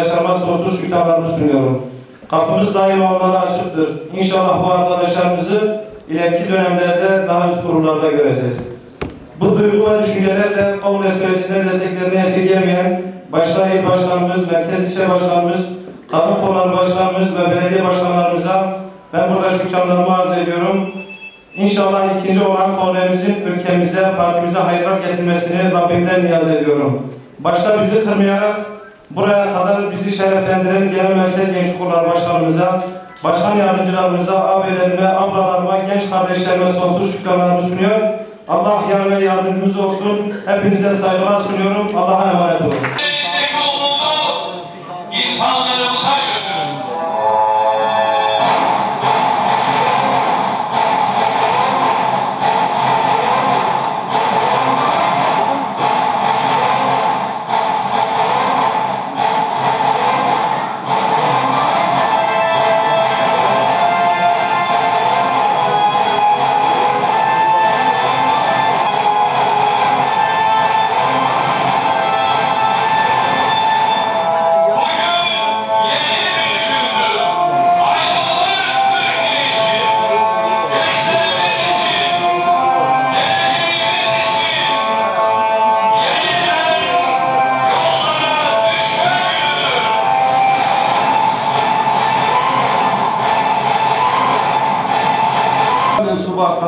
Arkadaşlarıma sonsuz şükranlarımı sunuyorum. Kapımız daima onlara açıktır. İnşallah bu arkadaşlarımızı ileriki dönemlerde daha üst kurumlarda göreceğiz. Bu duygu ve düşüncelerle kongre sürecinde desteklerini esirgeyemeyen başta il başkanımız, merkez ilçe başkanımız, kadın kolları başkanımız ve belediye başkanlarımıza ben burada şükranlarımı arz ediyorum. İnşallah ikinci olan kongremizin ülkemize, partimize hayırlar getirmesini Rabbimden niyaz ediyorum. Başta bizi kırmayarak buraya kadar bizi şereflendiren Genel Merkez Genç Kolları Başkanımıza, Başkan Yardımcılarımıza, abilerime, ablalarıma, genç kardeşlerime sonsuz şükranlarımı sunuyor. Allah yar ve yardımcımız olsun. Hepinize saygılar sunuyorum. Allah'a emanet olun.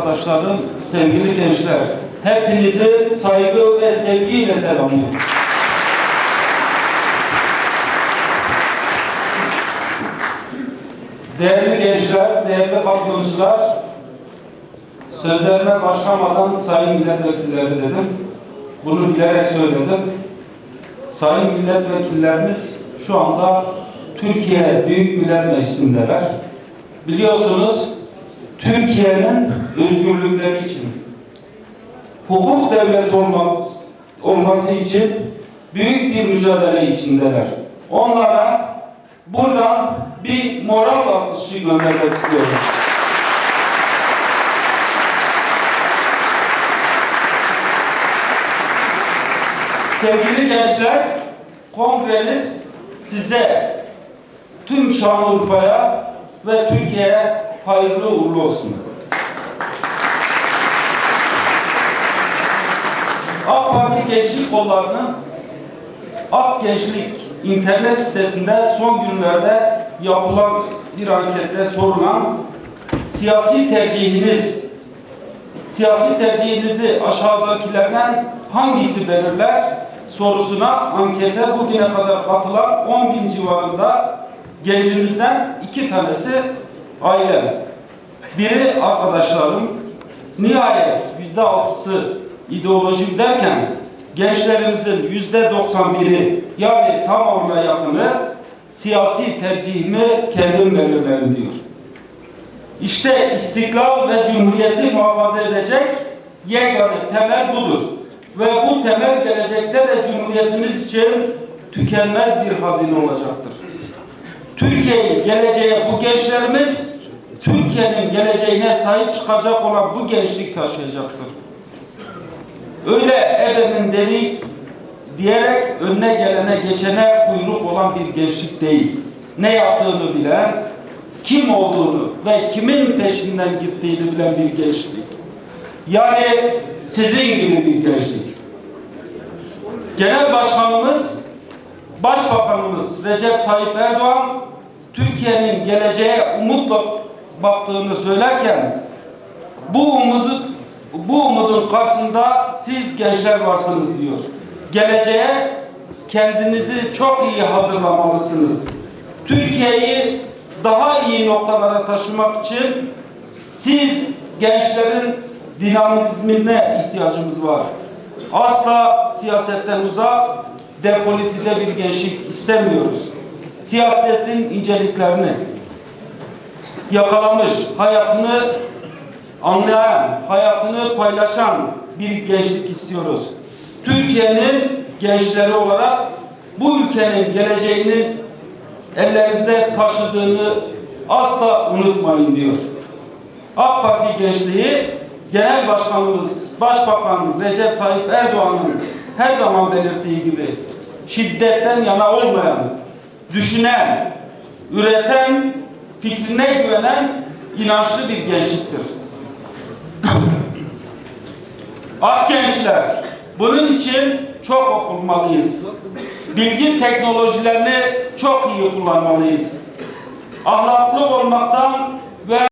Arkadaşlarım, sevgili gençler, hepinizi saygı ve sevgiyle selamlıyorum. Değerli gençler, değerli katılımcılar, sözlerime başlamadan sayın milletvekilleri dedim. Bunu bilerek söyledim. Sayın milletvekillerimiz şu anda Türkiye Büyük Millet Meclisi'ndeler. Biliyorsunuz Türkiye'nin özgürlükleri için, hukuk devleti olmak, olması için büyük bir mücadele içindeler. Onlara buradan bir moral alkışı göndermek istiyorum. Sevgili gençler, kongreniz size, tüm Şanlıurfa'ya ve Türkiye'ye hayırlı uğurlu olsun. AK Parti Gençlik Kolları'nın AK Gençlik internet sitesinde son günlerde yapılan bir ankette sorulan siyasi tercihiniz siyasi tercihinizi aşağıdakilerden hangisi belirler sorusuna ankete bugüne kadar katılan 10 bin civarında gencimizden iki tanesi ailem. Biri arkadaşlarım. Nihayet yüzde altısı ideolojim derken gençlerimizin yüzde 91'i yani tamamına yakını siyasi tercihimi kendim belirlerim diyor. İşte istiklal ve cumhuriyeti muhafaza edecek yegane temel budur. Ve bu temel gelecekte de cumhuriyetimiz için tükenmez bir hazine olacaktır. Türkiye'yi geleceğe bu gençlerimiz Türkiye'nin geleceğine sahip çıkacak olan bu gençlik taşıyacaktır. Öyle ebemin deli diyerek önüne gelene geçene kuyruk olan bir gençlik değil. Ne yaptığını bilen, kim olduğunu ve kimin peşinden gittiğini bilen bir gençlik. Yani sizin gibi bir gençlik. Genel Başkanımız, Başbakanımız Recep Tayyip Erdoğan, Türkiye'nin geleceğe umutla baktığını söylerken, bu umudu, bu umudun karşısında siz gençler varsınız diyor. Geleceğe kendinizi çok iyi hazırlamalısınız. Türkiye'yi daha iyi noktalara taşımak için siz gençlerin dinamizmine ihtiyacımız var. Asla siyasetten uzak, depolitize bir gençlik istemiyoruz. Siyasetin inceliklerini yakalamış, hayatını anlayan, hayatını paylaşan bir gençlik istiyoruz. Türkiye'nin gençleri olarak bu ülkenin geleceğiniz ellerinizde taşıdığını asla unutmayın diyor. AK Parti gençliği Genel Başkanımız Başbakan Recep Tayyip Erdoğan'ın her zaman belirttiği gibi şiddetten yana olmayan, düşünen, üreten, fikrine güvenen inançlı bir gençliktir. Ak gençler, bunun için çok okunmalıyız. Bilgi teknolojilerini çok iyi kullanmalıyız. Ahlaklı olmaktan